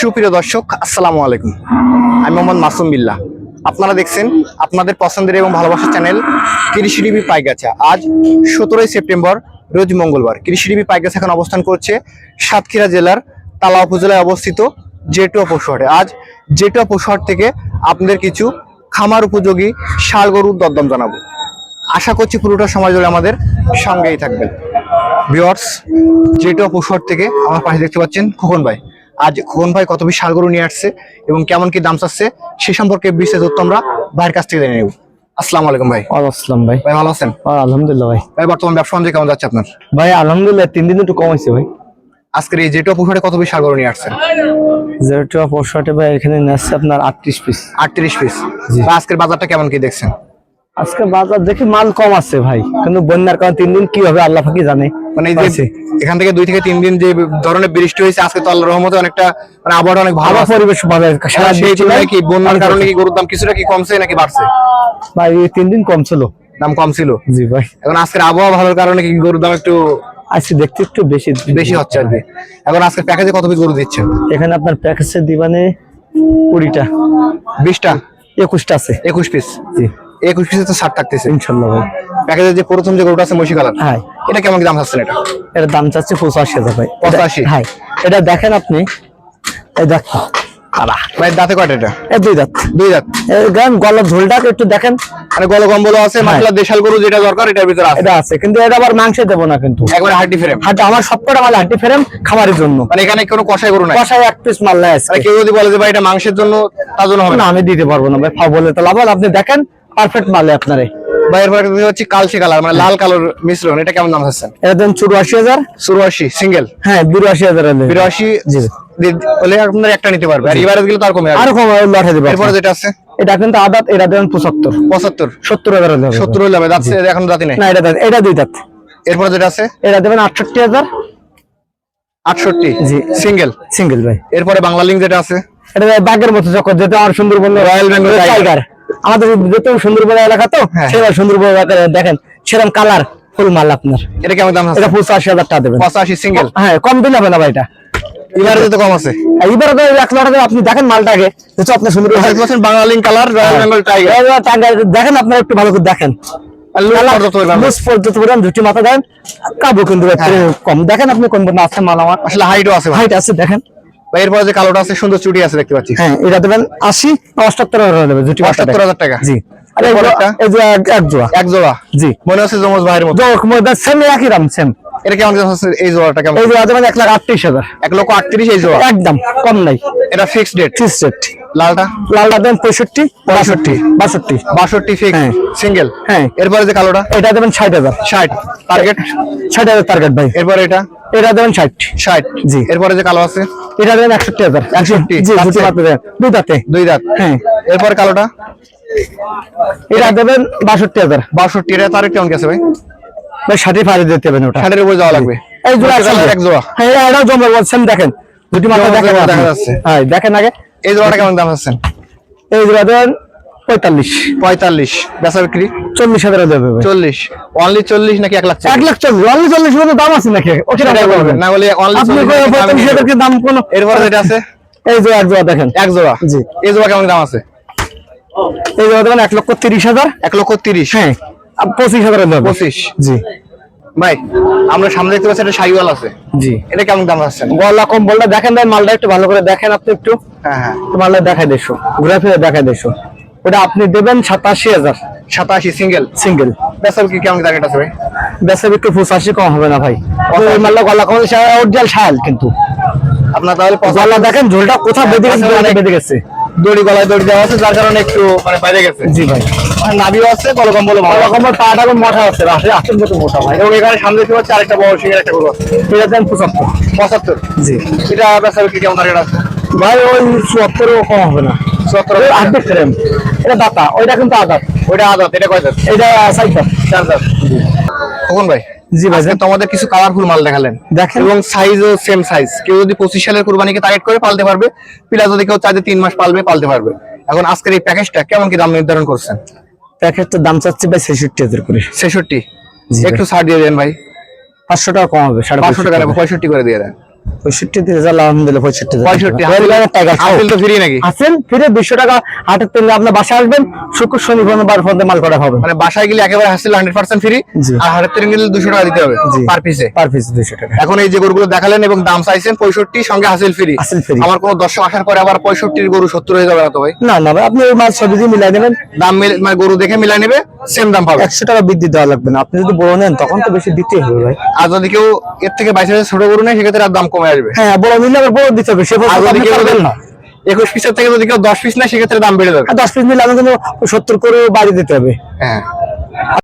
সুপ্রিয় দর্শক, আসসালামু আলাইকুম। আমি মোহাম্মদ মাসুম বিল্লাহ। আপনারা দেখছেন আপনাদের পছন্দের এবং ভালোবাসার চ্যানেল কৃষি টিভি পাইগাছা। আজ সতেরোই সেপ্টেম্বর, রোজ মঙ্গলবার। কৃষি টিভি পাইগাছা এখন অবস্থান করছে সাতক্ষীরা জেলার তালা উপজেলায় অবস্থিত জেটুয়া পশুহাটে আজ জেটুয়া পশুহাট থেকে আপনাদের কিছু খামার উপযোগী শাল গরুর দরদাম জানাব। আশা করছি পুরোটা সময় ধরে আমাদের সঙ্গেই থাকবেন। ভিওয়ার্স যেটা পশুহাট থেকে আমার পাশে দেখতে পাচ্ছেন খোকন ভাই। আজ খোকন ভাই কত বেশি গরু নিয়ে আসছে এবং কেমন কি দাম চাচ্ছে সে সম্পর্কে বিশেষ তথ্য আমরা ভাইয়ের কাছ থেকে জেনে নেব। আসসালামু আলাইকুম ভাই। আসসালাম ভাই। ভাই ভালো আছেন? আলহামদুলিল্লাহ ভাই। ভাই বর্তমান ব্যবসা কেমন যাচ্ছে আপনার? ভাই আলহামদুলিল্লাহ তিন দিন একটু কম হয়েছে ভাই। আজকের এই পশুহাটে কত নিয়ে আসছেন? পরশুটে ভাই এখানে নেচ্ছে আপনার আটত্রিশ পিস। আটত্রিশ পিস। আজকের বাজারটা কেমন কি দেখছেন? আজকে বাজার দেখি মাল কম আছে ভাই। কিন্তু বন্যার কারণে তিন দিন কি হবে আল্লাহ ফাঁকি জানে। মানে এই যে এখান থেকে দুই থেকে তিন দিন যে ধরনের বৃষ্টি হয়েছে আজকে তো আল্লাহর রহমতে অনেকটা মানে আবহাওয়া অনেক ভালো পরিবেশ তুলনায় কি বন্যার কারণে কি গরুর দাম কিছুটা কি কমছে নাকি বাড়ছে? ভাই এই তিন দিন কম ছিল। দাম কম ছিল। জি ভাই। এখন আজকের আবহাওয়া ভালোর কারণে কি গরুর দাম একটু আজকে দেখতে একটু বেশি বেশি হচ্ছে আর কি। এখন আজকের প্যাকেজে কত পিস গরু দিচ্ছেন এখানে আপনার প্যাকেজের দিবানে কুড়িটা। বিশটা? একুশটা আছে। একুশ পিস জি। একুশ পিসে তো ষাট থাকতেছে। ইনশাল্লাহ ভাই। প্যাকেজের যে প্রথম যে গরুটা আছে মহিষী কালার হ্যাঁ। এটা কেমন দাম চাচ্ছেন এটা? দাম চাচ্ছে পঁচাশি হাজার ভাই। 85? হ্যাঁ। এটা দেখেন আপনি। এই দেখেন আলা ভাই দাঁতে কয়টা এটা? দুই দাঁত। দুই দাঁত। গান গলার ঝোলটা একটু দেখেন। মানে গল কম্বল আছে মাসলা দেশাল গরু যেটা দরকার এটার ভিতরে আছে। এটা আছে কিন্তু এটা আবার মাংস দেবো না কিন্তু। একবারে হাড্ডি ফ্রেম আমার সবকটা মাল হাঁটি ফেরেম খামারের জন্য। মানে এখানে কোনো কষাই গরু নাই? এক পিস মাল নাই আজকে। কেউ যদি বলে যে ভাই এটা মাংসের জন্য তার জন্য হবে না। আমি দিতে পারব না ভাই ফাও বলে তো লাভ। আপনি দেখেন পারফেক্ট মালে আপনারে ভাই এরপরে দেখতে পাচ্ছি কালচে কালার মানে লাল কালোর মিশ্রণ এটা কেমন দাম এটা দেন চুরাশি হাজার। চুরাশি সিঙ্গেল হ্যাঁ বিরাশি হাজার বিরাশি? জি হলে আপনার একটা নিতে পারবে আর এবারে গেলে তার কমে আর আসবে লটে দেবে এরপরে যেটা আছে? এটা কিন্তু আদাত এটা দেবেন পঁচাত্তর। পঁচাত্তর। সত্তর হাজার সত্তর হলে হবে দাঁত এখন দাঁতি নাই? না এটা দেন এটা দুই দাঁত। এরপরে যেটা আছে? এটা দেবেন আটষট্টি হাজার। আটষট্টি। জি। সিঙ্গেল সিঙ্গেল ভাই। এরপরে বাংলা লিঙ্ক যেটা আছে? এটা বাঘের মতো চক্কর যেটা আমার সুন্দরবন রয়্যাল বেঙ্গল টাইগার। আমাদের যত সুন্দরবন এলাকা তো হ্যাঁ। সেটা সুন্দরবন দেখেন সেরকম কালার ফুল মাল আপনার। এটা কেমন দাম আছে? এটা পঁচাশি হাজার টাকা দেবেন। পঁচাশি সিঙ্গেল হ্যাঁ কম দিলে হবে না ভাই এটা। এবারে তো কম আছে। এবারে তো এক লাখ টাকা আপনি দেখেন মালটাকে যেহেতু আপনি সুন্দর Bangla colour royal Bengal tiger tiger দেখেন আপনার একটু ভালো করে দেখেন। আর লোক পর্যন্ত হইবে না। লুজ পর্যন্ত বললাম দুটি মাথা দেন। কাবু কিন্তু কম। দেখেন আপনি কোন আছে মাল আমার। আসলে হাইটও আছে হাইট আছে দেখেন। এরপরে যে কালোটা আছে সুন্দর চুটি আছে দেখতে পাচ্ছি। হ্যাঁ এটা দেবেন আশি অষ্টাত্তর হাজার দেবে মাথা অষ্টাত্তর হাজার টাকা। জি। এক- জোড়া। এক জোড়া? জি। মনে হচ্ছে জমজ ভাইয়ের মতো। সেম একই দাম সেম এটা কেমন আছে এই জোড়াটা কেমন? এই জোড়া দেবেন এক লাখ আটত্রিশ হাজার। এক লক্ষ আটত্রিশ এই জোড়া? একদম কম নাই। এটা ফিক্সড ডেট ফিক্স রেট লালটা? লালটা দেন পঁয়ষট্টি পঁয়ষট্টি। বাষট্টি। বাষট্টি ফিক্স হ্যাঁ। সিঙ্গেল হ্যাঁ। এরপরে যে কালোটা? এটা দেবেন ষাট হাজার। ষাট। টার্গেট ষাট হাজার টার্গেট ভাই। এরপরে এটা? এটা দেবেন ষাট। ষাট। জি। এরপরে যে কালো আছে? এটা দেবেন একষট্টি হাজার। 61 জি দুটি মাত্র দেবেন দুই দাঁতে। দুই দাঁত। হ্যাঁ। এরপরে কালোটা? এটা দেবেন বাষট্টি হাজার। বাষট্টি এটা তারিখ কেমন গেছে ভাই? ভাই ষাটই ফাড়ি দিতে হবে ওটা। ষাটের উপরে যাওয়া লাগবে। এই জোড়া এক জোড়া। হ্যাঁ এটাও জমা বলছেন দেখেন। দুটি মাথা। দেখা যাচ্ছে। হ্যাঁ দেখেন আগে। এই জোড়াটা কেমন দাম আছেন? এই জোড়া দেবেন পঁয়তাল্লিশ। পঁয়তাল্লিশ। বেচা বিক্রি? চল্লিশ হাজার দেবে চল্লিশ। অনলি চল্লিশ নাকি এক লাখ এক লাখ চল্লিশ। অনলি চল্লিশ মতো দাম আছে নাকি? না বলে অনলি হাজার দাম কোনো এরপরে যেটা আছে? এই জোড়া এক জোড়া দেখেন। এক জোড়া। জি। এই জোড়া কেমন দাম আছে? এই জোড়া দেবেন এক লক্ষ তিরিশ হাজার। এক লক্ষ তিরিশ। হ্যাঁ পঁচিশ হাজার দেবে পঁচিশ। জি। ভাই আমরা সামনে দেখতে পাচ্ছি একটা সাইওয়াল আছে। জি। এটা কেমন দাম আছেন গলা কম বলটা দেখেন ভাই মালটা একটু ভালো করে দেখেন আপনি একটু। হ্যাঁ হ্যাঁ। মালটা দেখাই দেশো ঘুরে ফিরে দেখাই দেশো। ওটা আপনি দেবেন সাতাশি হাজার। সাতাশি সিঙ্গেল সিঙ্গেল বেচা বিক্রি কেমন টার্গেট আছে ভাই? বেসে একটু পঁচাশি কম হবে না ভাই। মালটা গলা কম অরিজিনাল শায়াল কিন্তু। আপনার তাহলে গলা দেখেন ঝোলটা কোথাও বেঁধে গেছে অনেক- বেঁধে গেছে। দড়ি গলায় দড়ি দেওয়া আছে যার কারণে একটু মানে বাইরে গেছে। জি ভাই। নাভিও আছে কলকম বলে ভালো। গলা কম্বল পাটা এখন মোটা আছে আসলে আসল মতো মোটা ভাই। এবং এখানে সামনে দেখতে পাচ্ছি আরেকটা বড় সিঙ্গেল একটা গরু আছে। এটা দেন পঁচাত্তর। পঁচাত্তর? জি। এটা বেচা বিক্রি কেমন টার্গেট আছে? ভাই ওই চুয়াত্তরও কম হবে না। চুয়াত্তর আর্ধেক ফ্রেম এটা দাতা ওইটা কিন্তু আদাত ওইটা আদাত এটা কয় দাঁত এটা সাইকেল চার দাঁত কখন ভাই জি ভাই আজকে কিছু কালারফুল মাল দেখালেন। দেখেন। এবং সাইজও সেম সাইজ কেউ যদি পঁচিশ সালের কুরবানিকে টার্গেট করে পালতে পারবে পিলা যদি কেউ চাইতে তিন মাস পালবে পালতে পারবে। এখন আজকের এই প্যাকেজটা কেমন কি দাম নির্ধারণ করছেন? প্যাকেটটার দাম চাচ্ছি ভাই ছেষট্টি হাজার করে। ছেষট্টি? জি একটু ছাড় দিয়ে দেন ভাই। পাঁচশো টাকা কম হবে সাড়ে পাঁচশো টাকা টাকা। পঁয়ষট্টি করে দিয়ে দেন। পঁয়ষট্টি রেজাল্ট আলহামদুলিল্লাহ পঁয়ষট্টি পঁয়ষট্টি টাকা। হাসিল তো ফ্রি নাকি? আসেন ফিরে দুশো টাকা হাটের তেলে আপনার বাসায় আসবেন শুক্র শনি বার পর্যন্ত মাল করা হবে। মানে বাসায় গেলে একেবারে হাসিল হান্ড্রেড পার্সেন্ট ফ্রি আর হাটের থেকে গেলে দুশো টাকা দিতে হবে পার পিসে পার পিস দুশো টাকা। এখন এই যে গরুগুলো দেখালেন এবং দাম চাইছেন পঁয়ষট্টি সঙ্গে হাসিল ফ্রি হাসিল। আমার কোনো দর্শক আসার পরে আবার পঁয়ষট্টির গরু সত্তর হয়ে যাবে না তো ভাই? না না ভাই, আপনি ওই মিলাই নেবেন দাম মানে গরু দেখে মিলাই নেবে? সেম দাম পাবে। একশো টাকা বৃদ্ধি দেওয়া লাগবে না। আপনি যদি বড় নেন তখন তো বেশি দিতেই হবে ভাই। আর যদি কেউ এর থেকে বাইশ হাজার ছোট গরু নেয় সেক্ষেত্রে আর দাম কমে আসবে। হ্যাঁ বড় নিলে আবার বড় দিতে হবে। সে যদি আপনি কেউ না। একুশ পিসের থেকে যদি কেউ দশ পিস নেয় সেক্ষেত্রে দাম বেড়ে যাবে। দশ পিস নিলে আমি কিন্তু সত্তর করে বাড়ি দিতে হবে। হ্যাঁ।